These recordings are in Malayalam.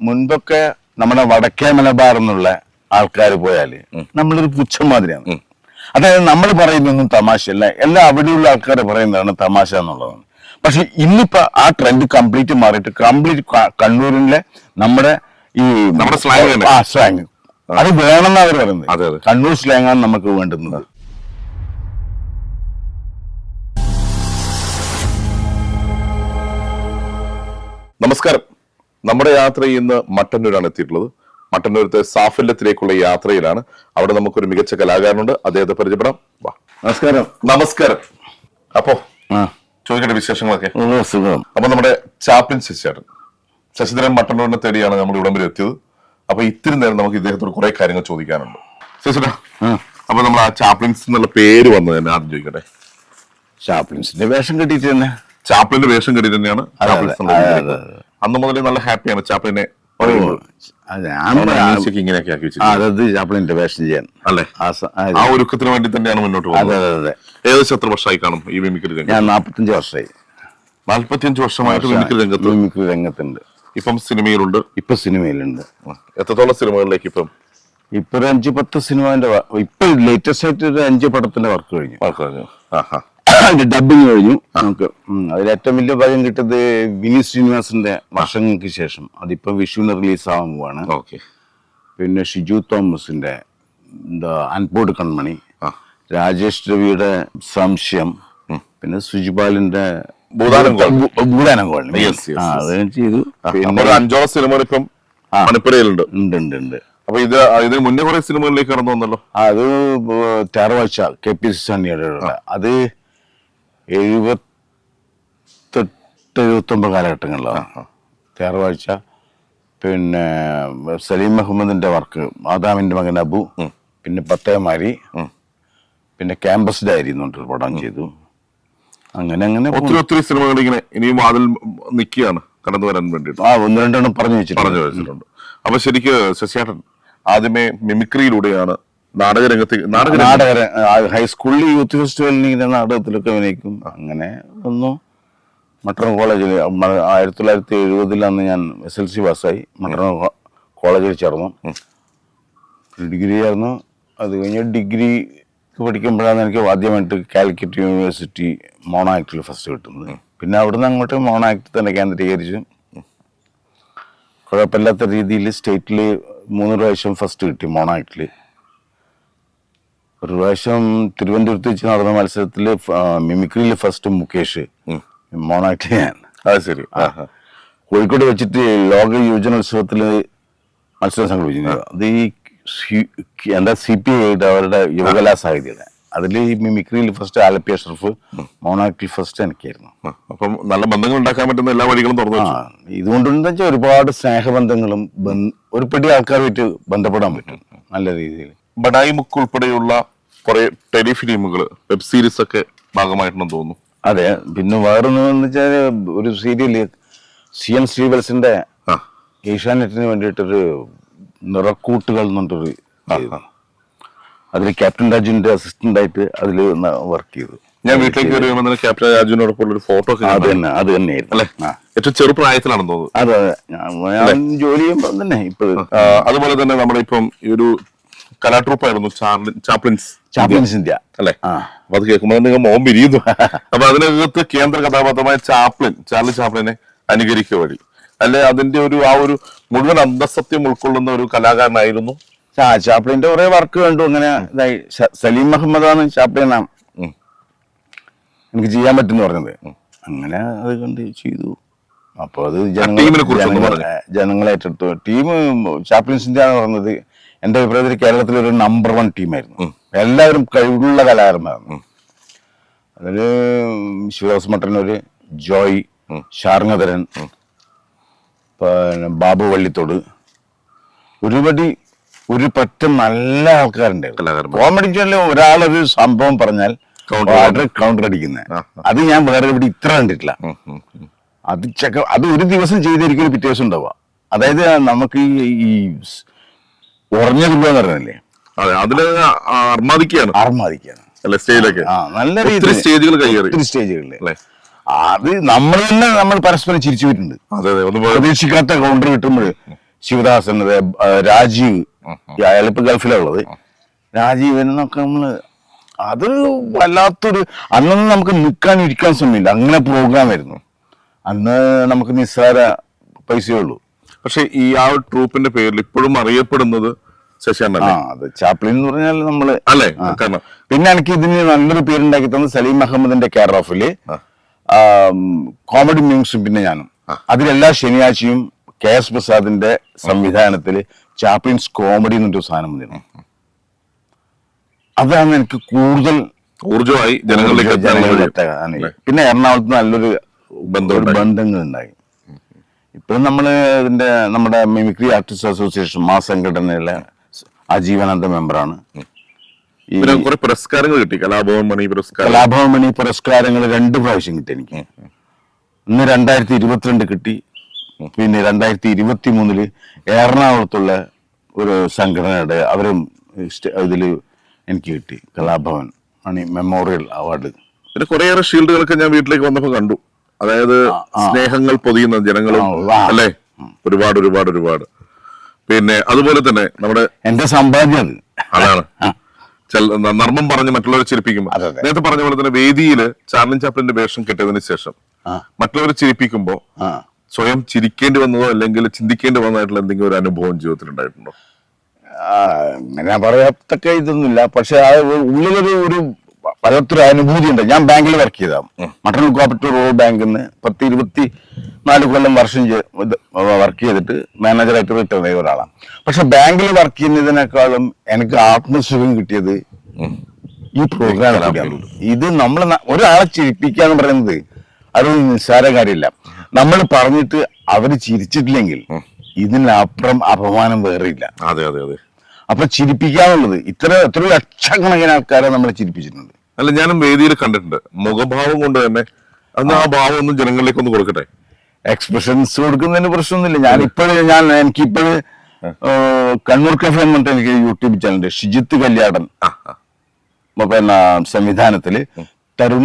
മുൻപൊക്കെ നമ്മുടെ വടക്കേ മലബാർ എന്നുള്ള ആൾക്കാർ പോയാൽ നമ്മളൊരു പുച്ഛം മാതിരിയാണ് അതായത് നമ്മൾ പറയുന്നൊന്നും തമാശയല്ല. എല്ലാ അവിടെയുള്ള ആൾക്കാർ പറയുന്നതാണ് തമാശ എന്നുള്ളതാണ്. പക്ഷെ ഇന്നിപ്പോ ആ ട്രെൻഡ് കംപ്ലീറ്റ് മാറിയിട്ട് കംപ്ലീറ്റ് കണ്ണൂരിലെ നമ്മുടെ ഈ നമ്മുടെ സ്ലാങ്. ആ സ്ലാങ് അത് വേണമെന്ന് അവർ പറയുന്നത്. അതെ, അതെ. കണ്ണൂർ സ്ലാങ്ങാണ് ആണ് നമുക്ക് വേണ്ടുന്നത്. നമസ്കാരം. നമ്മുടെ യാത്ര ഇന്ന് മട്ടന്നൂരാണ് എത്തിയിട്ടുള്ളത്. മട്ടന്നൂരത്തെ സാഫല്യത്തിലേക്കുള്ള യാത്രയിലാണ്. അവിടെ നമുക്കൊരു മികച്ച കലാകാരനുണ്ട്. അദ്ദേഹത്തെ പരിചയപ്പെടാം. വാ. നമസ്കാരം. നമസ്കാരം. അപ്പോ ചോദിക്കട്ടെ വിശേഷങ്ങളൊക്കെ? സുഖം. അപ്പൊ നമ്മുടെ ചാപ്ലിൻ ശശിചേട്ടൻ. ശശിധരൻ മട്ടന്നൂരിനെ തേടിയാണ് നമ്മൾ ഇവിടം വരെ എത്തിയത്. അപ്പൊ ഇത്തിരി നേരം നമുക്ക് ഇദ്ദേഹത്തോട് കുറെ കാര്യങ്ങൾ ചോദിക്കാനുണ്ട്. ശശിധര. അപ്പൊ നമ്മൾ ആ ചാപ്ലിൻസ് എന്നുള്ള പേര് വന്നത് തന്നെ ആദ്യം ചോദിക്കട്ടെ? ചാപ്ലിൻസിന്റെ വേഷം കെട്ടിട്ട് തന്നെ. ചാപ്ലിന്റെ വേഷം കെട്ടിട്ട് തന്നെയാണ് അന്ന് മുതലേ നല്ല ഹാപ്പിയാണ് ചാപ്ലിനെ ഇങ്ങനെയൊക്കെ ആക്കി ചാപ്ലിന്റെ വേഷം ചെയ്യാൻ. അല്ലേ? ആ ഒരുക്കത്തിന് വേണ്ടി തന്നെയാണ് മുന്നോട്ട് അതെ പോകുന്നത്. അതെ അതെ ഏകദേശം എത്ര വർഷമായി കാണും ഈ മിമിക്രി ഞാൻ നാപ്പത്തഞ്ച് വർഷമായി. നാല്പത്തിയഞ്ച് വർഷമായിട്ട് മിമിക്രി രംഗത്ത്? മിമിക്രി രംഗത്തുണ്ട്. ഇപ്പം സിനിമയിലുണ്ട്? ഇപ്പൊ സിനിമയിലുണ്ട്. എത്രത്തോളം സിനിമകളിലേക്ക് ഇപ്പം? ഇപ്പൊ ഒരു അഞ്ച് പത്ത് സിനിമന്റെ ഇപ്പൊ ലേറ്റസ്റ്റ് ആയിട്ട് ഒരു അഞ്ച് പടത്തിന്റെ വർക്ക് കഴിഞ്ഞു. വർക്ക് കഴിഞ്ഞു. ആഹാ. ഡബിങ് കഴിഞ്ഞു. നമുക്ക് അതിൽ ഏറ്റവും വലിയ ഭാഗ്യം കിട്ടിയത് വിനീത് ശ്രീനിവാസിന്റെ വർഷങ്ങൾക്ക് ശേഷം. അതിപ്പോ വിഷുവിന് റിലീസ് ആവാൻ പോവാണ്. ഓക്കെ. പിന്നെ ഷിജു തോമസിന്റെ എന്താ അൻപോട് കൺമണി. രാജേഷ് രവിയുടെ സംശയം. പിന്നെ സുജിപാലിന്റെ ഭൂതാനം കോളനി. അത് ചെയ്തു. അഞ്ചോളം സിനിമകൾ ഇപ്പം മണിപ്പുരയിലുണ്ട്. ഉണ്ട് ഉണ്ട് ഉണ്ട്. അപ്പൊ ഇത് ഇതിന് മുന്നേ കുറെ സിനിമകളിലേക്ക് കടന്നു വന്നല്ലോ? അത് ചാറവാഴ്ച കെ പി സി സണ്ണിയുടെ അത് എഴുപത്തെട്ട് എഴുപത്തൊമ്പത് കാലഘട്ടങ്ങളിലാണ് ചാറവാഴ്ച പിന്നെ സലീം മുഹമ്മദിന്റെ വർക്ക് മാതാവിന്റെ മകൻ അബു പിന്നെ പത്തേമാരി പിന്നെ ക്യാമ്പസ് ഡയറി എന്ന് പടം ചെയ്തു. അങ്ങനെ അങ്ങനെ ഒത്തിരി ഒത്തിരി സിനിമകൾ ഇങ്ങനെ ഇനിയും വാതിൽ നിൽക്കുകയാണ് കടന്നു വരാൻ വേണ്ടിയിട്ട്. ആ ഒന്ന് രണ്ടെണ്ണം പറഞ്ഞു വെച്ചിട്ടുണ്ട്. പറഞ്ഞു വെച്ചിട്ടുണ്ട്. അപ്പൊ ശരിക്ക് ശശിയാട്ടൻ ആദ്യമേ മിമിക്രിയിലൂടെയാണ് നാടകരംഗത്ത് നാടക ഹൈസ്കൂളിൽ യൂത്ത് ഫെസ്റ്റിവലിന് ഇങ്ങനെ നാടകത്തിലൊക്കെ അഭിനയിക്കും. അങ്ങനെ വന്നു മട്ടൺ കോളേജിൽ ആയിരത്തി തൊള്ളായിരത്തി എഴുപതിലാണ് ഞാൻ എസ് എൽ സി പാസ്സായി. മട്ടൺ കോളേജിൽ ചേർന്നു. ഡിഗ്രി ചേർന്നു അത് കഴിഞ്ഞ ഡിഗ്രി പഠിക്കുമ്പോഴാണ് എനിക്ക് ആദ്യമായിട്ട് കാലിക്കറ്റ് യൂണിവേഴ്സിറ്റി മോണോ ആക്ടിൽ ഫസ്റ്റ് കിട്ടുന്നത്. പിന്നെ അവിടുന്ന് അങ്ങോട്ട് മോണോ ആക്ട് തന്നെ കേന്ദ്രീകരിച്ചു. കുഴപ്പമില്ലാത്ത രീതിയിൽ സ്റ്റേറ്റിൽ മൂന്ന് പ്രാവശ്യം ഫസ്റ്റ് കിട്ടി മോണോ ആക്ടിൽ ഒരു പ്രാവശ്യം തിരുവനന്തപുരത്ത് വെച്ച് നടന്ന മത്സരത്തിൽ മിമിക്രിയിൽ ഫസ്റ്റ് മുകേഷ്. മോണാക്ട് ഞാൻ. അത് ശരി. കോഴിക്കോട് വെച്ചിട്ട് ലോക യുവജനോത്സവത്തിൽ മത്സരം സംഘടിപ്പിച്ചു അത് ഈ എന്താ സി പി ഐയുടെ അവരുടെ യുവകലാ സാഹിത്യത അതിൽ ഈ മിമിക്രിയിൽ ഫസ്റ്റ് ആലപ്പി അഷ്റഫ് മോണാക്ടിൽ ഫസ്റ്റ് എനിക്കായിരുന്നു. അപ്പം നല്ല ബന്ധങ്ങൾ ഉണ്ടാക്കാൻ പറ്റുന്ന എല്ലാ വഴികളും തുറന്നു ഇതുകൊണ്ട് ഇതുകൊണ്ടെന്ന് വെച്ചാൽ ഒരുപാട് സ്നേഹബന്ധങ്ങളും ബന്ധ- ഒരു പിടി ആൾക്കാരുമായിട്ട് ബന്ധപ്പെടാൻ പറ്റും. നല്ല രീതിയിൽ ബഡായി മുക്ക് ഉൾപ്പെടെയുള്ള കുറെ ടെലിഫിലിമുകൾ വെബ് സീരീസ് ഒക്കെ ഭാഗമായിട്ടുണ്ടെന്ന് തോന്നുന്നു. അതെ പിന്നെ വേറൊന്ന് വെച്ചാൽ ഒരു സീരിയൽ സി എൻ ശ്രീവത്സന്റെ ഏഷ്യാനെറ്റിന് വേണ്ടിയിട്ടൊരു നിറക്കൂട്ടുകൾ എന്നിട്ടൊരു അതിൽ ക്യാപ്റ്റൻ രാജുവിന്റെ അസിസ്റ്റന്റ് ആയിട്ട് അതിൽ വർക്ക് ചെയ്തു. ഞാൻ വീട്ടിലേക്ക് കയറി വരുമ്പോൾ തന്നെ ക്യാപ്റ്റൻ രാജുവിനോടൊപ്പം ഒരു ഫോട്ടോ അത്. തന്നെ അത് തന്നെയായിരുന്നു. അല്ലേ. ഏറ്റവും ചെറുപ്രായത്തിലാണെന്ന് തോന്നുന്നു. അതെ അതെ. ഞാൻ- ജോലി ചെയ്യുമ്പോൾ തന്നെ ഇപ്പൊ അതുപോലെ തന്നെ നമ്മുടെ ഇപ്പം ഈ ഒരു കലാട്രൂപ്പായിരുന്നു ചാപ്ലിൻസ് ചാപ്ലിൻസ് ഇന്ത്യ. അല്ലെ. അപ്പൊ അത് കേൾക്കുമ്പോൾ നിങ്ങൾ മോൻ പിരിയുന്നു അപ്പൊ അതിനകത്ത് കേന്ദ്ര കഥാപാത്രമായ ചാപ്ലിൻ ചാർലി ചാപ്ലിനെ അനുകരിക്കുക വഴി. അല്ലെ? അതിന്റെ ഒരു ആ ഒരു മുഴുവൻ അന്തസത്യം ഉൾക്കൊള്ളുന്ന ഒരു കലാകാരനായിരുന്നു. ചാപ്ലിന്റെ കുറെ വർക്ക് കണ്ടു. അങ്ങനെ ഇതായി. സലീം മുഹമ്മദാണ് ചാപ്ലിനാണ് നാം. എനിക്ക് ചെയ്യാൻ പറ്റും പറഞ്ഞത്. അങ്ങനെ അത് കണ്ട് ചെയ്തു. അപ്പൊ അത് ജനങ്ങളെ ജനങ്ങളെ ഏറ്റെടുത്തു. ടീം ചാപ്ലിൻസിന്റെ ഇന്ത്യ എന്ന് പറഞ്ഞത് എന്റെ അഭിപ്രായത്തിൽ കേരളത്തിലെ ഒരു നമ്പർ വൺ ടീമായിരുന്നു എല്ലാവരും കഴിവുള്ള കലാകാരന്മാരായിരുന്നു അതിൽ ശിവദാസ് മട്ടന്നൂര് ജോയ് ശാർങ്ങധരൻ പിന്നെ ബാബു വള്ളിത്തോട്. ഒരുപടി ഒരു പറ്റം നല്ല ആൾക്കാരുണ്ട് കോമഡി ചാനലിൽ ഒരാളൊരു സംഭവം പറഞ്ഞാൽ കൗണ്ടർ അടിക്കുന്നത് അത് ഞാൻ വേറെ ഇവിടെ ഇത്ര കണ്ടിട്ടില്ല. അത് ചക്ക അത് ഒരു ദിവസം ചെയ്തിരിക്കും പിറ്റേ ദിവസം ഉണ്ടാവുക. അതായത് നമുക്ക് ഈ ഉറഞ്ഞ തുക പറഞ്ഞല്ലേ? അതെ അതിൽ അർമാദിക്കാണ് അർമാദിക്കാണ് അല്ലെ സ്റ്റേജിലൊക്കെ? നല്ല രീതിയിൽ സ്റ്റേജുകൾ കൈകറി ഒത്തിരി സ്റ്റേജുകളിൽ അത് നമ്മൾ തന്നെ നമ്മൾ പരസ്പരം ചിരിച്ചു പോയി. പ്രതീക്ഷിക്കാത്ത കൗണ്ടർ കിട്ടുമ്പോൾ ശിവദാസൻ രാജീവ് അയാളിപ്പോ ഗൾഫിലാണ് ഉള്ളത് രാജീവ് എന്നൊക്കെ നമ്മൾ അത് വല്ലാത്തൊരു അന്നൊന്നും നമുക്ക് നിൽക്കാൻ ഇരിക്കാൻ സമയമില്ല. അങ്ങനെ പ്രോഗ്രാം ആയിരുന്നു. അന്ന് നമുക്ക് നിസ്സാര പൈസയേ ഉള്ളൂ. പക്ഷെ ഈ ആ ട്രൂപ്പിന്റെ പേരിൽ ഇപ്പോഴും അറിയപ്പെടുന്നത് ആ അത് ചാപ്ലിൻ എന്ന് പറഞ്ഞാൽ നമ്മൾ അല്ലേ? കാരണം പിന്നെ എനിക്ക് ഇതിന് നല്ലൊരു പേരുണ്ടാക്കി തന്നത് സലീം അഹമ്മദിന്റെ കെയർ ഓഫിൽ കോമഡി മ്യൂസിയം പിന്നെ ഞാനും. അതിലെല്ലാ ശനിയാഴ്ചയും കെ എസ് പ്രസാദിന്റെ സംവിധാനത്തിൽ ചാപ്ലിൻസ് കോമഡി എന്നൊരു സാധനം വന്നിരുന്നു. അതാണ് എനിക്ക് കൂടുതൽ ഊർജമായി ജനങ്ങളിലേക്ക് എത്താൻ പിന്നെ എറണാകുളത്ത് നല്ലൊരു ബന്ധം ബന്ധങ്ങൾ ഉണ്ടായി. ഇപ്പൊ നമ്മൾ ഇതിന്റെ നമ്മുടെ മിമിക്രി ആർട്ടിസ്റ്റ് അസോസിയേഷൻ മാ സംഘടനയിലെ ആജീവനാന്ത മെമ്പറാണ്. കുറെ പുരസ്കാരങ്ങൾ കിട്ടി. കലാഭവൻ മണി പുരസ്കാരം. കലാഭവൻ മണി പുരസ്കാരങ്ങൾ രണ്ട് പ്രാവശ്യം കിട്ടി എനിക്ക്. ഇന്ന് രണ്ടായിരത്തി ഇരുപത്തിരണ്ട് കിട്ടി പിന്നെ രണ്ടായിരത്തി ഇരുപത്തി മൂന്നിൽ എറണാകുളത്തുള്ള ഒരു സംഘടനയുടെ അവരും ഇതിൽ എനിക്ക് കിട്ടി. Kalabhavan Mani memorial award. പിന്നെ കുറേയേറെ ഷീൽഡുകളൊക്കെ ഞാൻ വീട്ടിലേക്ക് വന്നപ്പോൾ കണ്ടു. അതായത് സ്നേഹങ്ങൾ പൊതിയുന്ന ജനങ്ങളും അല്ലെ? ഒരുപാട് ഒരുപാട് ഒരുപാട്. പിന്നെ അതുപോലെ തന്നെ നമ്മുടെ എന്റെ സമ്പാദ്യം അതാണ്. നർമ്മം പറഞ്ഞ് മറ്റുള്ളവരെ ചിരിപ്പിക്കുമ്പോൾ. നേരത്തെ പറഞ്ഞ പോലെ തന്നെ വേദിയിൽ ചാർലിൻ ചാപ്ലിന്റെ വേഷം കിട്ടിയതിനു ശേഷം മറ്റുള്ളവരെ ചിരിപ്പിക്കുമ്പോ സ്വയം ചിരിക്കേണ്ടി വന്നതോ അല്ലെങ്കിൽ ചിന്തിക്കേണ്ടി വന്നതായിട്ടുള്ള എന്തെങ്കിലും ഒരു അനുഭവം ജീവിതത്തിൽ ഉണ്ടായിട്ടുണ്ടോ അങ്ങനെ പറയത്തക്ക ഇതൊന്നുമില്ല. പക്ഷെ ആ ഉള്ളിലൊരു ഒരു വല്ലാത്തൊരു അനുഭൂതി ഉണ്ട് ഞാൻ ബാങ്കിൽ വർക്ക് ചെയ്ത. മട്ടൺ കോപ്പറേറ്റീവ് റൂറൽ ബാങ്കിൽ നിന്ന് പത്ത് ഇരുപത്തി നാല് കൊല്ലം വർഷം വർക്ക് ചെയ്തിട്ട് മാനേജറായിട്ട് റിട്ടയർ ചെയ്ത ഒരാളാണ്. പക്ഷെ ബാങ്കിൽ വർക്ക് ചെയ്യുന്നതിനേക്കാളും എനിക്ക് ആത്മസുഖം കിട്ടിയത് ഈ പ്രോഗ്രാം ഇത് നമ്മൾ ഒരാളെ ചിരിപ്പിക്കുക എന്ന് പറയുന്നത് അതൊരു നിസ്സാര കാര്യമില്ല. നമ്മൾ പറഞ്ഞിട്ട് അവർ ചിരിച്ചിട്ടില്ലെങ്കിൽ ഇതിനപ്പുറം അപമാനം വേറെ ഇല്ല അതെ അതെ അതെ. അപ്പൊ ചിരിപ്പിക്കാന്നുള്ളത് ഇത്ര എത്ര ലക്ഷക്കണക്കിന് ആൾക്കാരെ നമ്മളെ ചിരിപ്പിച്ചിട്ടുണ്ട്. അല്ല ഞാനും വേദിയിൽ കണ്ടിട്ടുണ്ട്. മുഖഭാവം കൊണ്ട് തന്നെ അന്ന് ആ ഭാവം ഒന്നും ജനങ്ങളിലേക്ക് ഒന്ന് കൊടുക്കട്ടെ. എക്സ്പ്രഷൻസ് കൊടുക്കുന്നതിന് പ്രശ്നമൊന്നുമില്ല. ഞാൻ ഇപ്പോഴും ഞാൻ എനിക്കിപ്പോഴ് കണ്ണൂർ കഫേ എന്ന് പറഞ്ഞിട്ട് എനിക്ക് യൂട്യൂബ് ചാനലുണ്ട് ഷിജിത്ത് കല്യാടൻ. പിന്നെ സംവിധാനത്തിൽ തരുൺ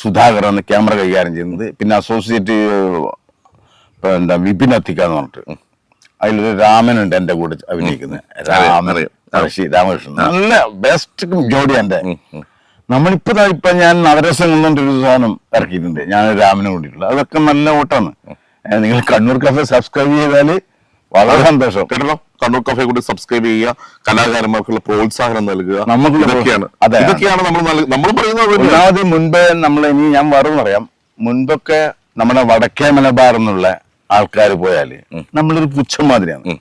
സുധാകർ എന്ന ക്യാമറ കൈകാര്യം ചെയ്യുന്നത്. പിന്നെ അസോസിയേറ്റ് എന്താ വിപിൻ അത്തിക്ക എന്ന് പറഞ്ഞിട്ട്. അതിലൊരു രാമനുണ്ട് എന്റെ കൂടെ അഭിനയിക്കുന്നത്. രാമൻ രാമകൃഷ്ണൻ. നല്ല ബെസ്റ്റ് ജോഡി എന്റെ നമ്മളിപ്പോ ഇപ്പൊ ഞാൻ നവരസം കൊണ്ടൊരു സാധനം ഇറക്കിയിട്ടുണ്ട്. ഞാൻ രാമനെ കൊണ്ടിട്ടുള്ളത്. അതൊക്കെ നല്ല ഓട്ടാണ് നിങ്ങൾ കണ്ണൂർ കഫേ സബ്സ്ക്രൈബ് ചെയ്താൽ വളരെ സന്തോഷം. കേട്ടല്ലോ? കണ്ണൂർ കഫേ കൂടി സബ്സ്ക്രൈബ് ചെയ്യുക. കലാകാരന്മാർക്കുള്ള പ്രോത്സാഹനം നൽകുക. നമുക്ക് ഇതൊക്കെയാണ്. അതെ. ഇതൊക്കെയാണ് നമ്മൾ നമ്മൾ പറയുന്നത്. ഒന്നാമത് മുൻപ് നമ്മൾ ഇനി ഞാൻ വേറെ പറയാം. മുൻപൊക്കെ നമ്മുടെ വടക്കേ മലബാർ എന്നുള്ള ആൾക്കാർ പോയാൽ നമ്മളൊരു പുച്ഛം മാതിരിയാണ്.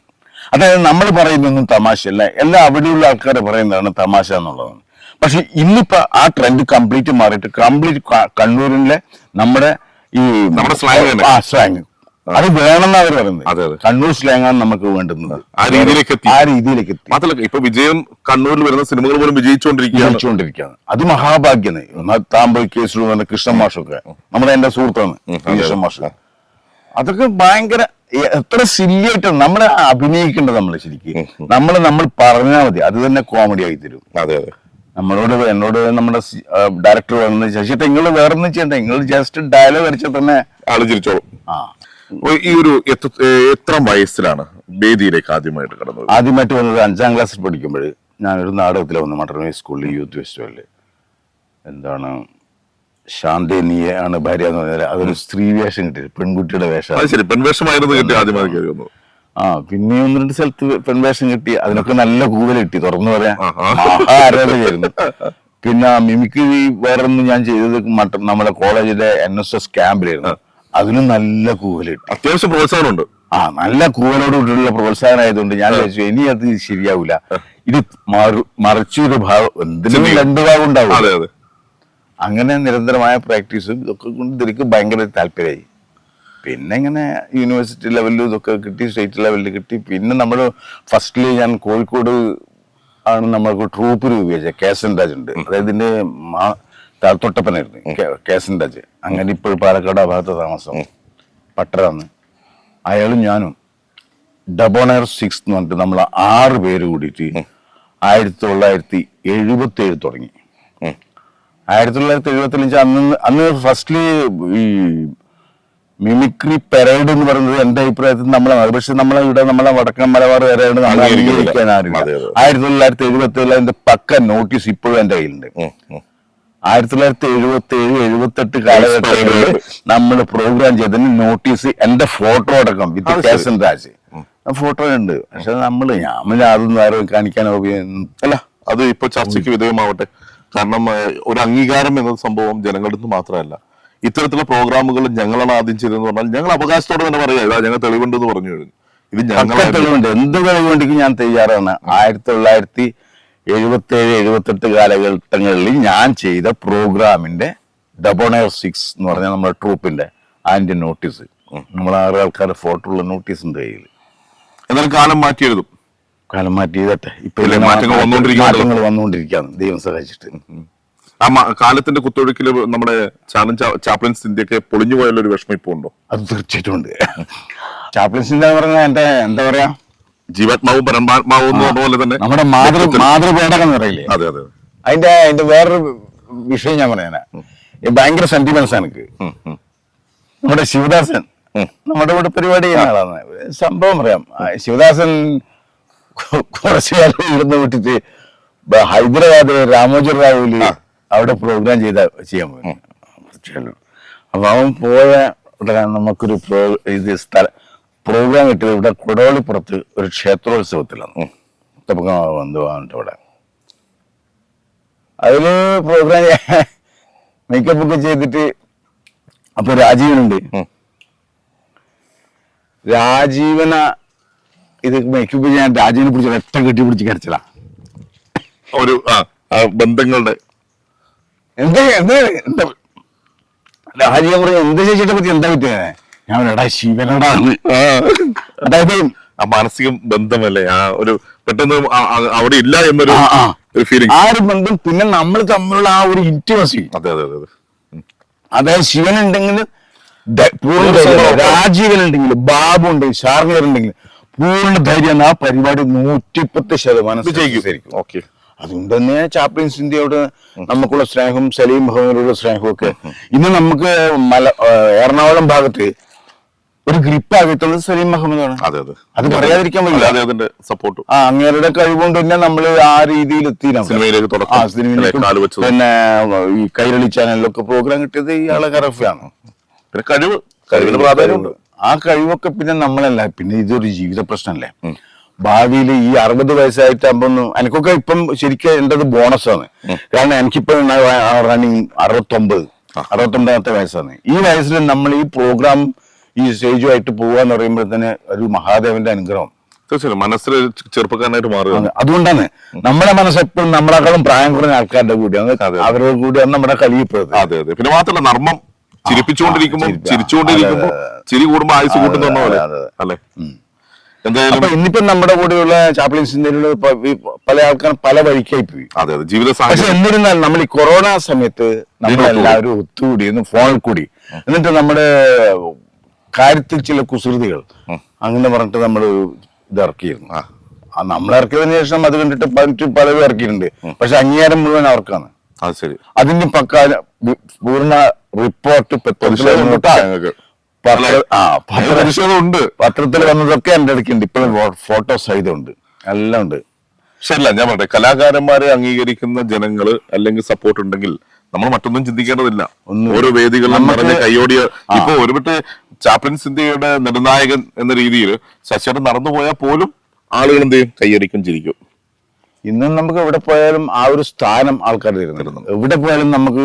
അതായത് നമ്മൾ പറയുന്നൊന്നും തമാശയല്ല. എല്ലാം അവിടെയുള്ള ആൾക്കാർ പറയുന്നതാണ് തമാശ എന്നുള്ളതാണ് പക്ഷെ ഇന്നിപ്പോ ആ ട്രെൻഡ് കംപ്ലീറ്റ് മാറിയിട്ട് കംപ്ലീറ്റ് കണ്ണൂരിലെ നമ്മുടെ ഈ നമ്മുടെ സ്ലാങ്. ആ സ്ലാങ് അത് വേണമെന്ന് അവർ പറയുന്നത്. കണ്ണൂർ സ്ലാങ്ങാണ് ആണ് നമുക്ക് വേണ്ടുന്നത്. ആ രീതിയിലേക്ക് എത്തി. ആ രീതിയിലേക്ക് എത്തി. മാത്രമല്ല ഇപ്പൊ വിജയം കണ്ണൂരിൽ വരുന്ന സിനിമകൾ പോലും വിജയിച്ചുകൊണ്ടിരിക്കുകയാണ്. അത് മഹാഭാഗ്യാണ് താമ്പോയി കേസിലൂടെ വന്ന കൃഷ്ണൻ മാഷൊക്കെ. നമ്മുടെ എന്റെ സുഹൃത്താണ് കൃഷ്ണൻ മാഷ്. അതൊക്കെ ഭയങ്കര എത്ര സില്ലിയായിട്ടാണ് നമ്മളെ അഭിനയിക്കേണ്ടത് നമ്മൾ ശരിക്കും. നമ്മൾ നമ്മൾ പറഞ്ഞാൽ മതി. അത് തന്നെ കോമഡി ആയി തരും. അതെ അതെ. നമ്മളോട് എന്നോട് നമ്മുടെ ഡയറക്ടർ വന്ന് ശശിട്ട് നിങ്ങൾ വേറെ ഒന്നും ചെയ്യണ്ട നിങ്ങൾ ജസ്റ്റ് ഡയലോഗ് അടിച്ചാൽ തന്നെ ആൾ ചിരിച്ചോളും. ആ. ഈ ഒരു എത്ര- വയസ്സിലാണ് വേദിയിലേക്ക് ആദ്യമായിട്ട് കടന്നത്? ആദ്യമായിട്ട് വന്നത് അഞ്ചാം ക്ലാസ്സിൽ പഠിക്കുമ്പോൾ ഞാനൊരു നാടകത്തിൽ വന്നു മട്ടന്നൂർ സ്കൂളിൽ യൂത്ത് ഫെസ്റ്റിവലിൽ എന്താണ് ശാന്തി നീയാണ് ഭാര്യ എന്ന് പറഞ്ഞാൽ അതൊരു സ്ത്രീ വേഷം കിട്ടിയത് പെൺകുട്ടിയുടെ വേഷം പെൺവേഷമായിരുന്നു കിട്ടി ആദ്യമായി കയറി വന്നത്. ആ പിന്നെ ഒന്ന് രണ്ട് സ്ഥലത്ത് പെൺവേഷം കിട്ടി അതിനൊക്കെ നല്ല കൂവൽ കിട്ടി തുറന്നു പറയാൻ. ആഹാ. ആരാധകയായിരുന്നു പിന്നെ മിമിക്രി വേറെ ഒന്നും ഞാൻ ചെയ്തത് മറ്റ നമ്മുടെ കോളേജിലെ എൻ എസ് എസ് ക്യാമ്പിലായിരുന്നു അതിനും നല്ല കൂവൽ കിട്ടി. അത്യാവശ്യം പ്രോത്സാഹനമുണ്ട്. ആ നല്ല കൂവലോട് കൂടിയുള്ള പ്രോത്സാഹനം ആയതുകൊണ്ട് ഞാൻ വിചാരിച്ചു ഇനി അത് ശരിയാവൂല. ഇത് മറു- മറിച്ചൊരു ഭാഗം എന്തിനും രണ്ടു ഭാഗം ഉണ്ടാവും. അങ്ങനെ നിരന്തരമായ പ്രാക്ടീസും ഇതൊക്കെ കൊണ്ട് എനിക്ക് ഭയങ്കര താല്പര്യമായി. പിന്നെ ഇങ്ങനെ യൂണിവേഴ്സിറ്റി ലെവലിലും ഇതൊക്കെ കിട്ടി സ്റ്റേറ്റ് ലെവലിൽ കിട്ടി. പിന്നെ നമ്മൾ ഫസ്റ്റിൽ ഞാൻ കോഴിക്കോട് ആണ് നമ്മൾക്ക് ട്രൂപ്പ് രൂപീകരിച്ചത്. കേസൻ രാജ് ഉണ്ട് അതായത് ഇതിന്റെ തൊട്ടപ്പനായിരുന്നു. കേസൻ രാജ്. അങ്ങനെ ഇപ്പോൾ പാലക്കാട് ആ ഭാഗത്ത് താമസം. പട്ടരാന്ന് അയാളും ഞാനും. ഡബോണയർ സിക്സ് എന്ന് പറഞ്ഞിട്ട് നമ്മൾ ആറ് പേര് കൂടിയിട്ട് ആയിരത്തി തൊള്ളായിരത്തി എഴുപത്തി ഏഴ് തുടങ്ങി. ആയിരത്തി തൊള്ളായിരത്തി എഴുപത്തി അഞ്ച് അന്ന് അന്ന് ഫസ്റ്റ്ലി ഈ മിമിക്രി പെരേഡ് എന്ന് പറയുന്നത് എന്റെ അഭിപ്രായത്തിൽ നമ്മളെ പക്ഷെ നമ്മളെ ഇവിടെ നമ്മളെ വടക്കൻ മലബാർ പെരേഡ് നമ്മൾ. അംഗീകരിക്കാൻ ആരും. ആയിരത്തി തൊള്ളായിരത്തി എഴുപത്തി ഏഴ് അതിന്റെ പക്ക നോട്ടീസ് ഇപ്പോഴും എന്റെ കയ്യിലുണ്ട്. ആയിരത്തി തൊള്ളായിരത്തി എഴുപത്തി ഏഴ് എഴുപത്തി എട്ട് കാലഘട്ടങ്ങളിൽ നമ്മൾ പ്രോഗ്രാം ചെയ്തതിന് നോട്ടീസ് എന്റെ ഫോട്ടോ അടക്കം വിത്ത്. കേസൻ രാജ് ഫോട്ടോ ഉണ്ട്. പക്ഷെ നമ്മൾ ഞാൻ അതൊന്നും ആരും കാണിക്കാൻ അല്ല അത് ഇപ്പൊ ചർച്ചയ്ക്ക് വിധേയമാവട്ടെ. കാരണം ഒരു അംഗീകാരം എന്ന സംഭവം ജനങ്ങളുടെ നിന്ന് മാത്രമല്ല. ഇത്തരത്തിലുള്ള പ്രോഗ്രാമുകൾ ഞങ്ങളാണ് ആദ്യം ചെയ്തതെന്ന് പറഞ്ഞാൽ ഞങ്ങൾ അവകാശത്തോടെ തന്നെ പറയാം ഇതാ ഞങ്ങൾ തെളിവുണ്ടെന്ന് പറഞ്ഞു കഴിഞ്ഞു. ഇത് പക്ക തെളിവുണ്ട്. എന്ത് തെളിവുണ്ടെങ്കിൽ ഞാൻ തയ്യാറാണ്. ആയിരത്തി തൊള്ളായിരത്തി എഴുപത്തി ഏഴ് എഴുപത്തെട്ട് കാലഘട്ടങ്ങളിൽ ഞാൻ ചെയ്ത പ്രോഗ്രാമിന്റെ ഡബോണയർ സിക്സ് എന്ന് പറഞ്ഞ നമ്മുടെ ട്രൂപ്പിന്റെ അതിന്റെ നോട്ടീസ്. നമ്മൾ ആറ് ആൾക്കാരുടെ ഫോട്ടോ ഉള്ള നോട്ടീസ് ഉണ്ട് കയ്യിൽ എന്നാലും കാലം മാറ്റി എഴുതും കാലം മാറ്റി ചെയ്തട്ടെ ഇപ്പൊ. മാറ്റങ്ങൾ വന്നുകൊണ്ടിരിക്കുകയാണ്. ദൈവം സഹായിച്ചിട്ട്. ആ കാലത്തിന്റെ കുത്തൊഴുക്കിൽ നമ്മുടെ ചാലഞ്ച് ചാപ്ലിൻസ് ഇന്ത്യയ്ക്ക് പൊളിഞ്ഞു പോയുള്ള ഒരു വിഷമം ഇപ്പൊ ഉണ്ടോ? അത് തീർച്ചയായിട്ടും ഉണ്ട്. ഇന്ത്യ പറഞ്ഞ എന്റെ എന്താ പറയാ? ജീവാത്മാവും പരമാത്മാവും എന്ന് പറഞ്ഞ പോലെ തന്നെ നമ്മുടെ മാതൃ മാതൃപേടകം എന്ന് പറയില്ലേ? അതെ അതെ അതിന്റെ അതിന്റെ വേറൊരു വിഷയം ഞാൻ പറയാനാ. ഭയങ്കര സെന്റിമെന്റ്സ് എനിക്ക്. നമ്മുടെ ശിവദാസൻ. നമ്മുടെ ഇവിടെ പരിപാടി ആളാണ്. സംഭവം പറയാം. ശിവദാസൻ കുറച്ചു കാലം ഇരുന്ന് വിട്ടിട്ട് ഹൈദരാബാദ് രാമോജി റാവുൽ അവിടെ പ്രോഗ്രാം ചെയ്ത ചെയ്യാൻ പോയി. അപ്പൊ അവൻ പോയ നമുക്കൊരു പ്രോ ഇത് സ്ഥല പ്രോഗ്രാം കിട്ടിയത് ഇവിടെ കുടവളിപ്പുറത്ത് ഒരു ക്ഷേത്രോത്സവത്തിലാണ് വന്നിട്ട് ഇവിടെ അതിൽ പ്രോഗ്രാം മേക്കപ്പ് ഒക്കെ ചെയ്തിട്ട് അപ്പൊ രാജീവനുണ്ട്. രാജീവന ഇത് മേക്കപ്പ് ചെയ്യാൻ രാജീവനെ പിടിച്ച് ഒറ്റ കെട്ടി പിടിച്ച് ഒരു ബന്ധങ്ങളുടെ എന്ത് എന്ത് എന്താ? രാജീവൻ പറഞ്ഞ എന്ത് ചേച്ചിയുടെ പറ്റി എന്താ പറ്റിയ ഞാൻ പറഞ്ഞു, എടാ ശിവനടാന്ന് അതായത് ആ മാനസിക ബന്ധമല്ലേ? ആ ഒരു പെട്ടെന്ന് അവിടെ ഇല്ല എന്നൊരു. ഒരു ഫീലിംഗ് ആ ഒരു ബന്ധം പിന്നെ നമ്മൾ തമ്മിലുള്ള ആ ഒരു ഇന്റിമസി അതെ അതെ അതെ. അതായത് ശിവൻ ഉണ്ടെങ്കിൽ രാജീവൻ ഉണ്ടെങ്കിൽ ബാബു ഉണ്ട് ഷാർഗർ ഉണ്ടെങ്കിൽ പൂർണ ധൈര്യം ആ പരിപാടി നൂറ്റിപ്പത്ത് ശതമാനം ശരിക്കും. ഓക്കെ. അതുകൊണ്ട് തന്നെ ചാപ്ലിൻസ് ഇന്ത്യയോട് നമുക്കുള്ള സ്നേഹവും സലീം ഭവനോടുള്ള സ്നേഹവും ഒക്കെ ഇന്ന് നമുക്ക് മല എറണാകുളം ഭാഗത്ത് ഒരു ഗ്രിപ്പ് ആകത്തുള്ളത് സലീം മുഹമ്മദാണ്. അതെ അതെ. അത് പറയാതിരിക്കാൻ അതിന്റെ സപ്പോർട്ട് ആ അങ്ങേരുടെ കഴിവുകൊണ്ട് തന്നെ നമ്മൾ ആ രീതിയിൽ. സിനിമയിലേക്ക് തുടക്കം. പിന്നെ ഈ കൈരളി ചാനലിലൊക്കെ പ്രോഗ്രാം കിട്ടിയത് ഇയാളെ കറഫാണ് പിന്നെ കഴിവ് കഴിവിന് പ്രാധാന്യമുണ്ട്. ആ കഴിവൊക്കെ പിന്നെ നമ്മളല്ല പിന്നെ ഇതൊരു ജീവിത പ്രശ്നമല്ലേ? ഭാവിയിൽ ഈ അറുപത് വയസ്സായിട്ടാകുമ്പോ എനിക്കൊക്കെ ഇപ്പം ശരിക്കും എന്റത് ബോണസാണ് കാരണം എനിക്കിപ്പം റണ്ണിങ് അറുപത്തൊമ്പത് അറുപത്തൊമ്പതാമത്തെ വയസ്സാണ്. ഈ വയസ്സിൽ നമ്മൾ ഈ പ്രോഗ്രാം ഈ സ്റ്റേജുമായിട്ട് പോവാന്ന് പറയുമ്പോൾ തന്നെ ഒരു മഹാദേവന്റെ അനുഗ്രഹം. തീർച്ചയായും മനസ്സിൽ ചെറുപ്പക്കാരനായിട്ട് മാറുകയാണ് അതുകൊണ്ടാണ് നമ്മുടെ മനസ്സ് എപ്പോഴും നമ്മളെക്കാളും പ്രായം കുറഞ്ഞ ആൾക്കാരുടെ കൂടിയാണ്. അവരുടെ കൂടിയാണ് നമ്മുടെ കളിയപ്പെടുന്നത് അതെ അതെ. പിന്നെ മാത്രമല്ല നർമ്മം ചിരിപ്പിച്ചുകൊണ്ടിരിക്കുമ്പോൾ ചിരിപ്പി- ചിരിച്ചുകൊണ്ടിരിക്കുമ്പോൾ. ചിരി കൂടുമ്പോൾ ആയുസ് കൂട്ടുന്ന പോലെ. അല്ലെ? എന്തായാലും ഇന്നിപ്പോ നമ്മുടെ കൂടെയുള്ള ചാപ്ലിൻസിന്റെ പല ആൾക്കാരും പല വഴിക്കായി പോയി. അതെ അതെ. ജീവിത പക്ഷെ സാഹചര്യം എന്നിരുന്നാൽ നമ്മൾ ഈ കൊറോണ സമയത്ത് നമ്മളെല്ലാവരും ഒത്തുകൂടി ഒന്ന് ഫോണിൽ കൂടി. എന്നിട്ട് നമ്മുടെ കാര്യത്തിൽ ചില കുസൃതികൾ അങ്ങനെ പറഞ്ഞിട്ട് നമ്മൾ ഇത് ഇറക്കിയിരുന്നു. ആ. നമ്മൾ ഇറക്കിയതിനു ശേഷം അത് കണ്ടിട്ട് മറ്റു പലരും ഇറക്കിയിട്ടുണ്ട്. പക്ഷെ അംഗീകാരം മുഴുവൻ അവർക്കാണ്. അതിന്റെ പക്ക പൂർണ റിപ്പോർട്ട് ഉണ്ട്. പത്രത്തിൽ വന്നതൊക്കെ എന്റെ അടുക്കുണ്ട്. ഇപ്പോഴും ഫോട്ടോ സഹിതമുണ്ട്. എല്ലാം ഉണ്ട്. ശരിയല്ല ഞാൻ പറയട്ടെ. കലാകാരന്മാരെ അംഗീകരിക്കുന്ന ജനങ്ങൾ അല്ലെങ്കിൽ സപ്പോർട്ട് ഉണ്ടെങ്കിൽ നമ്മൾ മറ്റൊന്നും ചിന്തിക്കേണ്ടതില്ല. ഓരോ വേദികളിലും നിറഞ്ഞ കയ്യോടിയ ഇപ്പൊ ഒരുപെട്ട് ചാപ്ലിൻസ് ഇന്ത്യയുടെ നിർണായകൻ എന്ന രീതിയിൽ ശശിയുടെ നടന്നു പോയാൽ പോലും ആളുകൾ എന്ത് ചെയ്യും? കയ്യടിക്കും ചിരിക്കും. ഇന്നും നമുക്ക് എവിടെ പോയാലും ആ ഒരു സ്ഥാനം ആൾക്കാർ തരുന്നുണ്ട് എവിടെ പോയാലും നമുക്ക്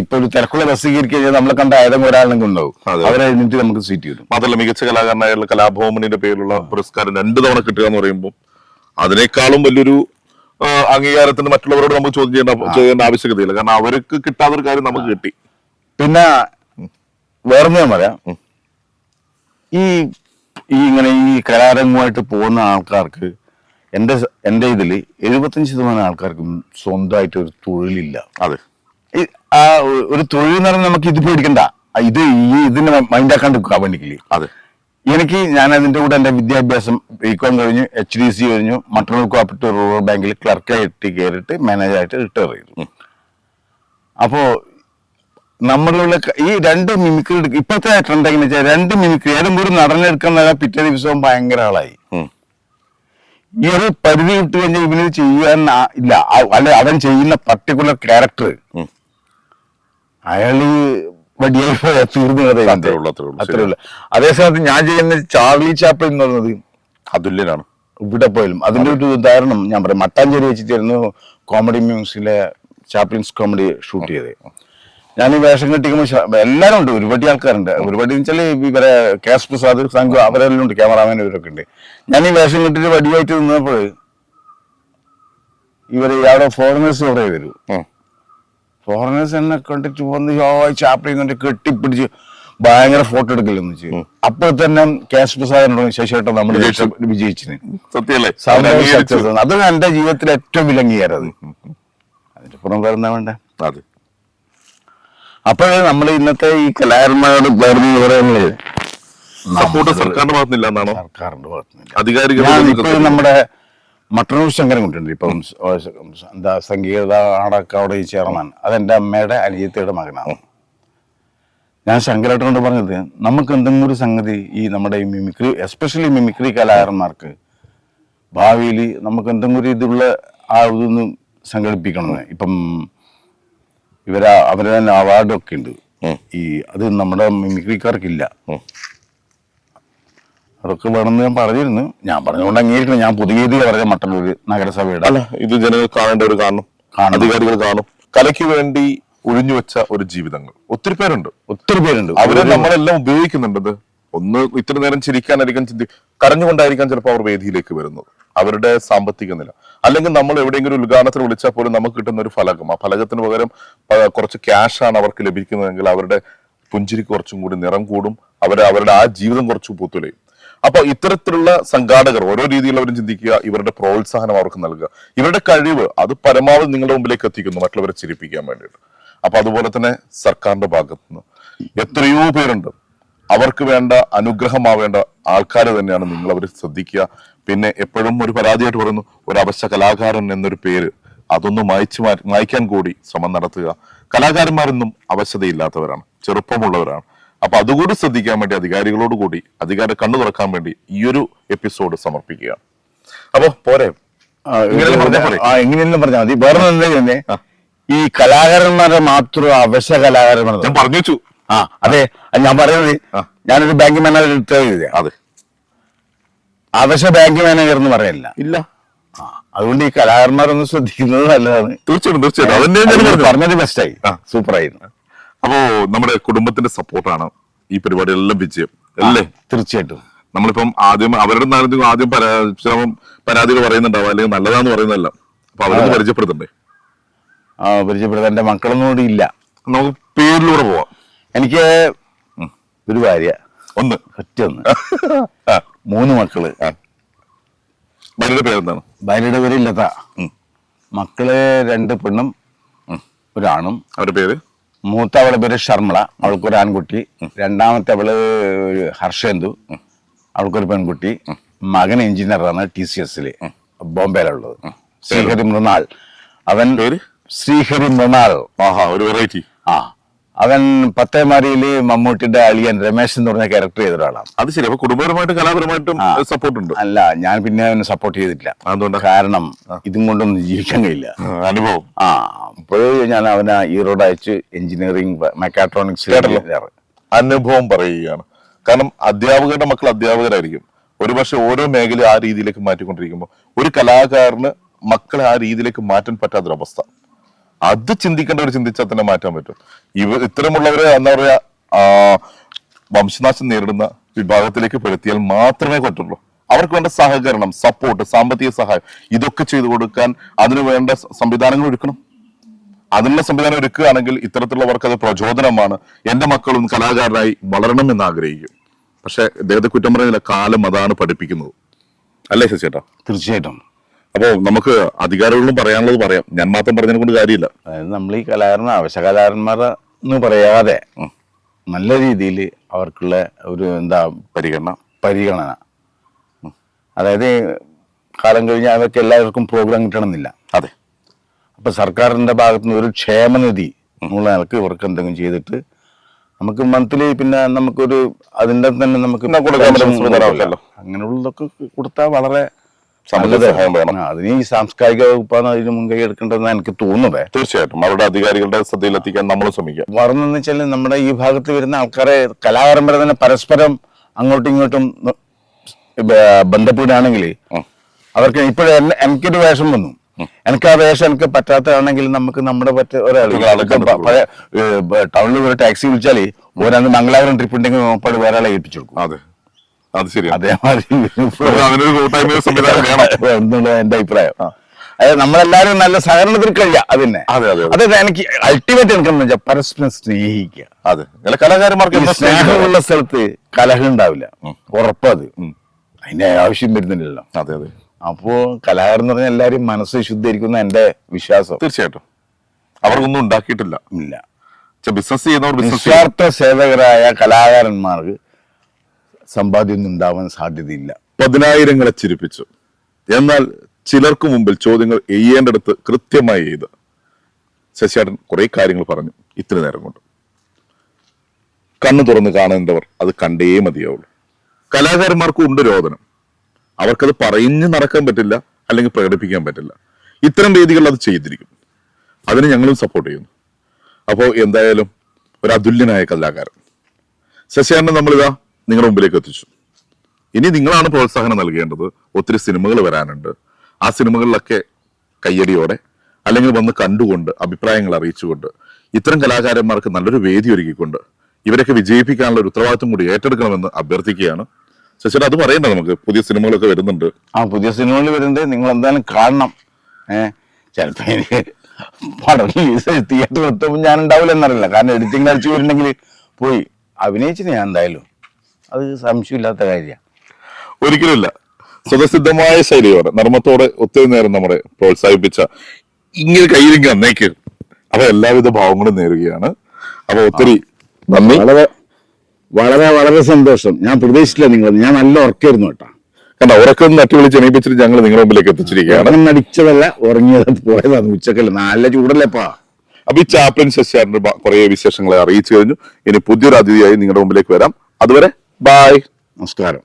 ഇപ്പൊ ഒരു തിരക്കുള്ള ബസ് കഴിഞ്ഞാൽ നമ്മളെ കണ്ട ഏതെങ്കിലും ഒരാളെങ്കിലും ഉണ്ടാവും അതെ. അവരെ എഴുന്നിട്ട് നമുക്ക് സീറ്റ് കിട്ടും മാത്രമല്ല മികച്ച കലാകാരനായുള്ള കലാഭവമനിന്റെ പേരിലുള്ള പുരസ്കാരം രണ്ടു തവണ കിട്ടുക എന്ന് പറയുമ്പോൾ അതിനേക്കാളും വലിയൊരു അംഗീകാരത്തിന് മറ്റുള്ളവരോട് നമുക്ക് ചോദ്യം ചെയ്യേണ്ട ചെയ്യേണ്ട ആവശ്യകതയില്ല. കാരണം അവർക്ക് കിട്ടാത്തൊരു കാര്യം നമുക്ക് കിട്ടി. പിന്നെ വേറെ ഞാൻ പറയാം. ഈ ഈ ഇങ്ങനെ ഈ കലാരംഗമായിട്ട് പോകുന്ന ആൾക്കാർക്ക് എന്റെ എന്റെ ഇതിൽ എഴുപത്തഞ്ച് ശതമാനം ആൾക്കാർക്കും സ്വന്തമായിട്ട് ഒരു തൊഴിലില്ല. അതെ. ആ ഒരു തൊഴിൽ എന്ന് പറഞ്ഞാൽ നമുക്ക് ഇത് പേടിക്കണ്ട. ഇത് ഈ ഇതിനെ മൈൻഡാക്കാണ്ട് വേണ്ടിക്കില്ലേ അതെ. എനിക്ക് ഞാൻ അതിന്റെ കൂടെ എന്റെ വിദ്യാഭ്യാസം ബികോം കഴിഞ്ഞു എച്ച് ഡി സി കഴിഞ്ഞു മട്ടന്നൂർ കോപ്പറേറ്റീവ് റൂറൽ ബാങ്കിൽ ക്ലർക്കായിട്ട് കയറിയിട്ട് മാനേജറായിട്ട് റിട്ടയർ ചെയ്തു. അപ്പോ നമ്മളുള്ള ഈ രണ്ട് മിമിക്രി ഇപ്പോഴത്തെ ട്രെൻഡ് എങ്ങനെയാ വെച്ചാൽ രണ്ട് മിമിക്രി ഏതെങ്കിലും ഒരു നടനെടുക്കുന്ന പിറ്റേ ദിവസവും ഭയങ്കര ആളായി. ഈ ഒരു പരിധി വിട്ട് കഴിഞ്ഞാൽ ഇവന് ചെയ്യാൻ ഇല്ല. അല്ലെ അവൻ ചെയ്യുന്ന പർട്ടിക്കുലർ ക്യാരക്ടർ. അയാൾ വടിയായി പോയാ തീർന്നു അത്രേ ഉള്ളൂ, അതേസമയത്ത് ഞാൻ ചെയ്യുന്ന ചാർലി ചാപ്പിൾ എന്ന് പറയുന്നത് അതുല്യനാണ്. ഇവിടെ പോയാലും അതിന്റെ ഒരു ഉദാഹരണം ഞാൻ പറയാം. മട്ടാഞ്ചേരി വെച്ചിട്ടായിരുന്നു കോമഡി മ്യൂസിലെ ചാപ്ലിൻസ് കോമഡി ഷൂട്ട് ചെയ്തത്. ഞാൻ ഈ വേഷം കെട്ടിക്കുമ്പോൾ എല്ലാവരും ഉണ്ട് ഒരുപാട് ആൾക്കാരുണ്ട്. ഒരുപാട് വെച്ചാൽ ഇവരെ കെ എസ് പ്രസാദ് സംഘം അവരെല്ലാം ഉണ്ട് ക്യാമറാമാൻ ഇവരൊക്കെ ഉണ്ട്. ഞാൻ ഈ വേഷം കെട്ടിട്ട് വടിയായിട്ട് നിന്നപ്പോൾ ഇവർ അവിടെ ഫോറിനേഴ്സ് കുറെ വരും. ഫോറിനേഴ്സ് എന്നെ കണ്ടിട്ട് വന്ന് ചാപ്പിടി കെട്ടിപ്പിടിച്ച് ഭയങ്കര ഫോട്ടോ എടുക്കലെന്ന് വെച്ച്. അപ്പോൾ തന്നെ കെ എസ് പ്രസാദിനോട് ശശിയേട്ടൻ നമ്മൾ വിജയിച്ചു. വിജയിച്ചിന്. ആണ്. അത് എന്റെ ജീവിതത്തിൽ ഏറ്റവും വിലങ്ങിയാരത് അതിന്റെ പുറം വരുന്ന വേണ്ട? അതെ. അപ്പോഴേ നമ്മൾ ഇന്നത്തെ ഈ കലാകാരന്മാരോട് വേർന്ന് പറയുന്നത്. സപ്പോർട്ട് സർക്കാരിന്റെ ഭാഗത്തുനിന്നില്ല എന്നാണോ സർക്കാരിന്റെ അധികാരികൾ നമ്മുടെ മട്ടന്നൂർ ശങ്കരൻ കുട്ടിയുണ്ട്. ഇപ്പം എന്താ സംഗീത നാടകയുടെ ചെയർമാൻ. അതെന്റെ അമ്മയുടെ അനിയത്തിയുടെ മകനാണ്. ഞാൻ ശങ്കരേട്ടനോട് പറഞ്ഞത് നമുക്ക് എന്തെങ്കിലും ഒരു സംഗതി ഈ നമ്മുടെ ഈ മിമിക്രി എസ്പെഷ്യലി മിമിക്രി കലാകാരന്മാർക്ക് ഭാവിയിൽ നമുക്ക് എന്തെങ്കിലും ഒരു ഇതുള്ള ആ ഇതൊന്ന് സംഘടിപ്പിക്കണമെന്ന്. ഇപ്പം ഇവരാ അവരെ തന്നെ അവാർഡൊക്കെ ഉണ്ട്. ഈ അത് നമ്മുടെ മിമിക്രിക്കാർക്കില്ല. അതൊക്കെ വേണമെന്ന് ഞാൻ പറഞ്ഞിരുന്നു. ഞാൻ പറഞ്ഞുകൊണ്ട് അംഗീകരിക്കണം. ഞാൻ പുതിയ രീതിയിൽ പറഞ്ഞ മട്ടന്നൂർ നഗരസഭയുടെ. അല്ല ഇത് ജനങ്ങൾ കാണേണ്ട ഒരു കാരണം. അധികാരികൾ കാണും. കലയ്ക്ക് വേണ്ടി ഒഴിഞ്ഞു വെച്ച ഒരു ജീവിതങ്ങൾ. ഒത്തിരി പേരുണ്ട്. ഒത്തിരി പേരുണ്ട്. അവരെ നമ്മളെല്ലാം ഉപയോഗിക്കുന്നുണ്ടത് ഒന്ന് ഇത്ര നേരം ചിരിക്കാനായിരിക്കാം ചിന്തി കരഞ്ഞുകൊണ്ടായിരിക്കാം ചിലപ്പോൾ അവർ വേദിയിലേക്ക് വരുന്നത്. അവരുടെ സാമ്പത്തിക നില. അല്ലെങ്കിൽ നമ്മൾ എവിടെയെങ്കിലും ഉദ്ഘാടനത്തിന് വിളിച്ചാൽ പോലും നമുക്ക് കിട്ടുന്ന ഒരു ഫലകം. ആ ഫലകത്തിന് പകരം കുറച്ച് ക്യാഷ് ആണ് അവർക്ക് ലഭിക്കുന്നതെങ്കിൽ അവരുടെ പുഞ്ചിരി കുറച്ചും കൂടി നിറം കൂടും. അവരെ അവരുടെ ആ ജീവിതം കുറച്ച് പൂത്തുലയും. അപ്പൊ ഇത്തരത്തിലുള്ള സംഘാടകർ ഓരോ രീതിയിലുള്ളവരും ചിന്തിക്കുക ഇവരുടെ പ്രോത്സാഹനം അവർക്ക് നൽകുക. ഇവരുടെ കഴിവ് അത് പരമാവധി നിങ്ങളുടെ മുമ്പിലേക്ക് എത്തിക്കുന്നു മറ്റുള്ളവരെ ചിരിപ്പിക്കാൻ വേണ്ടിയിട്ട്. അപ്പൊ അതുപോലെ തന്നെ സർക്കാരിന്റെ ഭാഗത്തുനിന്ന് എത്രയോ പേരുണ്ട്. അവർക്ക് വേണ്ട അനുഗ്രഹമാവേണ്ട ആൾക്കാർ തന്നെയാണ് നിങ്ങൾ അവർ ശ്രദ്ധിക്കുക. പിന്നെ എപ്പോഴും ഒരു പരാതിയായിട്ട് പറയുന്നു ഒരു അവശ്യ കലാകാരൻ എന്നൊരു പേര്. അതൊന്ന് മായ്ച്ചു മായ്ക്കാൻ കൂടി ശ്രമം നടത്തുക. കലാകാരന്മാരൊന്നും അവശതയില്ലാത്തവരാണ് ചെറുപ്പമുള്ളവരാണ്. അപ്പൊ അതുകൂടി ശ്രദ്ധിക്കാൻ വേണ്ടി അധികാരികളോട് കൂടി അധികാര കണ്ണു തുറക്കാൻ വേണ്ടി ഈ ഒരു എപ്പിസോഡ് സമർപ്പിക്കുക. അപ്പൊ പോരെ? ആ പറഞ്ഞാൽ മതി. വേറെ ഈ കലാകാരന്മാരെ മാത്രം അവശ കലാകാരന്മാർ ഞാൻ പറഞ്ഞു വെച്ചു ആ അതെ. ഞാൻ പറയുന്നത്. ഞാനൊരു ബാങ്ക് മാനേജർ എഴുതിയ. അതെ. ആവശ്യ ബാങ്ക് മാനേജർ എന്ന് പറയില്ല. ഇല്ല. അതുകൊണ്ട് ഈ കലാകാരന്മാരൊന്ന് ശ്രദ്ധിക്കുന്നത് നല്ലതാണ്. തീർച്ചയായിട്ടും തീർച്ചയായിട്ടും. പറഞ്ഞത്. ബെസ്റ്റായി സൂപ്പർ ആയിരുന്നു അപ്പോ നമ്മുടെ കുടുംബത്തിന്റെ സപ്പോർട്ടാണ് ഈ പരിപാടിയെല്ലാം വിജയം അല്ലേ? തീർച്ചയായിട്ടും. നമ്മളിപ്പം ആദ്യം അവരുടെ നാളെ ആദ്യം പരാ ചിലപ്പം പരാതികൾ പറയുന്നുണ്ടാവും അല്ലെങ്കിൽ നല്ലതാന്ന് പറയുന്നതല്ല. അപ്പൊ അവരൊന്ന് പരിചയപ്പെടുത്തണ്ടേ? ആ പരിചയപ്പെടുത്താൻ എന്റെ മക്കളൊന്നും കൂടി ഇല്ല. നമുക്ക് പേരിലൂടെ പോവാം. എനിക്ക് ഒരു ഭാര്യ. ഒന്ന്. ഒറ്റ ഒന്ന്. മൂന്ന് മക്കൾ. ഭാര്യയുടെ പേരെന്താണ്? ഭാര്യയുടെ പേര് ലത. മക്കൾ രണ്ട് പെണ്ണും ഒരാണും. അവരുടെ പേര്? മൂത്ത അവളുടെ പേര് ശർമ്മള. അവൾക്കൊരു ആൺകുട്ടി. രണ്ടാമത്തെ അവൾ ഹർഷേന്ദു. അവൾക്കൊരു പെൺകുട്ടി. മകൻ എഞ്ചിനീയറാണ് ടി സി എസിൽ. ബോംബെയിലുള്ളത്. ശ്രീഹരി മൃണാൾ അവൻ പേര്? ശ്രീഹരി മൃണാൾ ആഹാ ഒരു വെറൈറ്റി ആ. അവൻ പത്തേമാരിയിൽ മമ്മൂട്ടിയുടെ അളിയൻ രമേശ് എന്ന് പറഞ്ഞ ക്യാരക്ടർ ചെയ്ത ഒരാളാണ്. അത് ശരി അപ്പൊ കുടുംബപരമായിട്ടും കലാപരമായിട്ടും സപ്പോർട്ട് ഉണ്ട്. അല്ല ഞാൻ പിന്നെ അവനെ സപ്പോർട്ട് ചെയ്തിട്ടില്ല. അതുകൊണ്ട് കാരണം ഇതും കൊണ്ടൊന്നും ജീവിക്കാൻ കഴിയില്ല. അനുഭവം. ആ അപ്പോഴേ ഞാൻ അവനെ ഈറോഡ് അയച്ച് എഞ്ചിനീയറിംഗ് മെക്കാട്രോണിക്സ്. അനുഭവം പറയുകയാണ്. കാരണം അധ്യാപകരുടെ മക്കൾ അധ്യാപകരായിരിക്കും. ഒരുപക്ഷെ ഓരോ മേഖല ആ രീതിയിലേക്ക് മാറ്റിക്കൊണ്ടിരിക്കുമ്പോൾ ഒരു കലാകാരന് മക്കളെ ആ രീതിയിലേക്ക് മാറ്റാൻ പറ്റാത്തൊരവസ്ഥ. അത് ചിന്തിക്കേണ്ടവർ ചിന്തിച്ചാൽ തന്നെ മാറ്റാൻ പറ്റും. ഇവ ഇത്തരമുള്ളവരെ എന്താ പറയാ വംശനാശം നേരിടുന്ന വിഭാഗത്തിലേക്ക് പെടുത്തിയാൽ മാത്രമേ പറ്റുള്ളൂ. അവർക്ക് വേണ്ട സഹകരണം സപ്പോർട്ട് സാമ്പത്തിക സഹായം ഇതൊക്കെ ചെയ്തു കൊടുക്കാൻ അതിനു വേണ്ട സംവിധാനങ്ങൾ ഒരുക്കണം. അതിനുള്ള സംവിധാനം ഒരുക്കുകയാണെങ്കിൽ ഇത്തരത്തിലുള്ളവർക്ക് അത് പ്രചോദനമാണ്. എന്റെ മക്കളും കലാകാരനായി വളരണം എന്ന് ആഗ്രഹിക്കും. പക്ഷെ അദ്ദേഹത്തെ കുറ്റം പറയുന്നില്ല കാലം അതാണ് പഠിപ്പിക്കുന്നത്. അല്ലേ ശശിയേട്ടാ? തീർച്ചയായിട്ടും. അപ്പോ നമുക്ക് അധികാരികളോടും പറയാനുള്ളത് പറയാം. ഞാൻ മാത്രം പറഞ്ഞതിനെ കൊണ്ട് കാര്യമില്ല. അതായത് നമ്മൾ ഈ കലാകാരൻ ആവശ്യ കലാകാരന്മാർ എന്ന് പറയാതെ നല്ല രീതിയിൽ അവർക്കുള്ള ഒരു എന്താ പരിഗണന. പരിഗണന. അതായത് കാലം കഴിഞ്ഞാൽ അവർക്ക് എല്ലാവർക്കും പ്രോഗ്രാം കിട്ടണമെന്നില്ല. അതെ. അപ്പൊ സർക്കാരിന്റെ ഭാഗത്തുനിന്ന് ഒരു ക്ഷേമനിധി എന്നുള്ള നിലയ്ക്ക് ഇവർക്ക് എന്തെങ്കിലും ചെയ്തിട്ട് നമുക്ക് മന്ത്ലി പിന്നെ നമുക്കൊരു അതിന്റെ തന്നെ നമുക്ക്. അങ്ങനെയുള്ളതൊക്കെ കൊടുത്താൽ വളരെ അതിന് ഈ സാംസ്കാരിക വകുപ്പാണ് അതിന് മുൻകൈ എടുക്കേണ്ടതെന്ന് എനിക്ക് തോന്നുന്നത്. തീർച്ചയായിട്ടും. അവരുടെ അധികാരികളുടെ ശ്രദ്ധയിലെത്തിക്കാൻ നമ്മൾ ശ്രമിക്കാം. മറന്നെന്ന് വെച്ചാൽ നമ്മുടെ ഈ ഭാഗത്ത് വരുന്ന ആൾക്കാരെ കലാകാരന്മാരെ തന്നെ പരസ്പരം അങ്ങോട്ടും ഇങ്ങോട്ടും ബന്ധപ്പെടുകയാണെങ്കിൽ അവർക്ക് ഇപ്പോഴും എനിക്കൊരു വേഷം വന്നു. എനിക്ക് ആ വേഷം എനിക്ക് പറ്റാത്തതാണെങ്കിൽ നമുക്ക് നമ്മുടെ പറ്റ ഒരാൾ ഒരാളെ ടൗണിൽ ഒരു ടാക്സി വിളിച്ചാൽ ഒരാൾ മംഗലാപുരം ട്രിപ്പ് ഉണ്ടെങ്കിൽ നോപ്പാട് വേറെ ആളെ ഏൽപ്പിച്ചു കൊടുക്കും. അതെ. അത് ശരിയാണ് അതേമാതിരി നമുക്ക് അതിനൊരു കൂട്ടായ്മ സംവിധാനം വേണം. എന്നുള്ള എന്റെ അഭിപ്രായം. അതായത് നമ്മളെല്ലാരും നല്ല സഹകരണത്തിൽ കഴിയുക അതിനെ അതെ, അതെ. അതായത് എനിക്ക് അൾട്ടിമേറ്റ് എനിക്കെന്ന് വെച്ചാൽ പരസ്പരം സ്നേഹിക്കുക. അതെ. കലാകാരന്മാർക്ക് സ്നേഹമുള്ള സ്ഥലത്ത് കലഹം ഉണ്ടാവില്ല. ഉറപ്പത് അതിന്റെ ആവശ്യം വരുന്നില്ലല്ലോ. അതെ അതെ. അപ്പോ കലാകാരൻ എന്ന് പറഞ്ഞാൽ എല്ലാരും മനസ്സ് ശുദ്ധീകരിക്കുന്ന എന്റെ വിശ്വാസം. തീർച്ചയായിട്ടും. അവർക്കൊന്നും ഉണ്ടാക്കിയിട്ടില്ല. ഇല്ല. ബിസിനസ് ചെയ്യുന്നവർ നിസ്വാർത്ഥ സേവകരായ കലാകാരന്മാർക്ക് സമ്പാദ്യമൊന്നും ഉണ്ടാവാൻ സാധ്യതയില്ല. പതിനായിരങ്ങളെ ചിരിപ്പിച്ചു. എന്നാൽ ചിലർക്ക് മുമ്പിൽ ചോദ്യങ്ങൾ എയ്യേണ്ടടുത്ത് കൃത്യമായി എഴുത് ശശിയാടൻ കുറെ കാര്യങ്ങൾ പറഞ്ഞു. ഇത്ര നേരം കൊണ്ട്. കണ്ണു തുറന്ന് കാണേണ്ടവർ അത് കണ്ടേ മതിയാവുള്ളൂ. കലാകാരന്മാർക്കും ഉണ്ട് രോദനം. അവർക്കത് പറഞ്ഞു നടക്കാൻ പറ്റില്ല അല്ലെങ്കിൽ പ്രകടിപ്പിക്കാൻ പറ്റില്ല. ഇത്തരം വേദികളിൽ അത് ചെയ്തിരിക്കും. അതിന് ഞങ്ങളും സപ്പോർട്ട് ചെയ്യുന്നു. അപ്പോൾ എന്തായാലും ഒരു അതുല്യനായ കലാകാരൻ. ശശിയാടൻ നമ്മളിതാ നിങ്ങളുടെ മുമ്പിലേക്ക് എത്തിച്ചു. ഇനി നിങ്ങളാണ് പ്രോത്സാഹനം നൽകേണ്ടത്. ഒത്തിരി സിനിമകൾ വരാനുണ്ട്. ആ സിനിമകളിലൊക്കെ കയ്യടിയോടെ അല്ലെങ്കിൽ വന്ന് കണ്ടുകൊണ്ട് അഭിപ്രായങ്ങൾ അറിയിച്ചുകൊണ്ട് ഇത്തരം കലാകാരന്മാർക്ക് നല്ലൊരു വേദി ഒരുക്കിക്കൊണ്ട് ഇവരൊക്കെ വിജയിപ്പിക്കാനുള്ള ഒരു ഉത്തരവാദിത്വം കൂടി ഏറ്റെടുക്കണമെന്ന് അഭ്യർത്ഥിക്കുകയാണ്. ശശിയുടെ അത് പറയണ്ട നമുക്ക്. പുതിയ സിനിമകളൊക്കെ വരുന്നുണ്ട്. ആ പുതിയ സിനിമകൾ വരുന്നുണ്ട് നിങ്ങൾ എന്തായാലും കാണണം ചിലപ്പോ എനിക്ക് പടം തിയേറ്ററിൽ എത്തുമ്പോൾ ഞാൻ ഉണ്ടാവില്ല എന്നറിയില്ല. കാരണം എഡിറ്റിംഗ് അടിച്ചു വരുന്നെങ്കിൽ പോയി. അഭിനയിച്ചിന് ഞാൻ എന്തായാലും. അത് സംശയമില്ലാത്ത കാര്യമാണ്. ഒരിക്കലുമില്ല. സ്വതസിദ്ധമായ ശൈലിയോടെ നർമ്മത്തോടെ ഒത്തിരി നേരം നമ്മളെ പ്രോത്സാഹിപ്പിച്ച ഇങ്ങനെ കയ്യിലെങ്കിൽ അന്നേക്ക് അപ്പൊ എല്ലാവിധ ഭാവങ്ങളും നേരുകയാണ്. അപ്പൊ ഒത്തിരി നന്ദി. വളരെ വളരെ വളരെ സന്തോഷം. ഞാൻ പ്രതീക്ഷിച്ചില്ല നിങ്ങൾ ഞാൻ നല്ല ഉറക്കായിരുന്നു കേട്ടാ. കണ്ട ഉറക്കം നട്ടി വിളിച്ച് എണീപ്പിച്ചിട്ട് ഞങ്ങൾ നിങ്ങളുടെ മുമ്പിലേക്ക് എത്തിച്ചിരിക്കുകയാണ്. നടിച്ചതല്ല ഉറങ്ങിയത് പോയതാണ് ഉച്ചക്കല്ല. നല്ല ചൂടല്ലേപ്പാ. അപ്പൊ ഈ ചാപ്ലിൻ ശശിയാറിന്റെ കുറെ വിശേഷങ്ങളെ അറിയിച്ചു കഴിഞ്ഞു. ഇനി പുതിയൊരു അതിഥിയായി നിങ്ങളുടെ മുമ്പിലേക്ക് വരാം. അതുവരെ ബായ് നമസ്കാരം.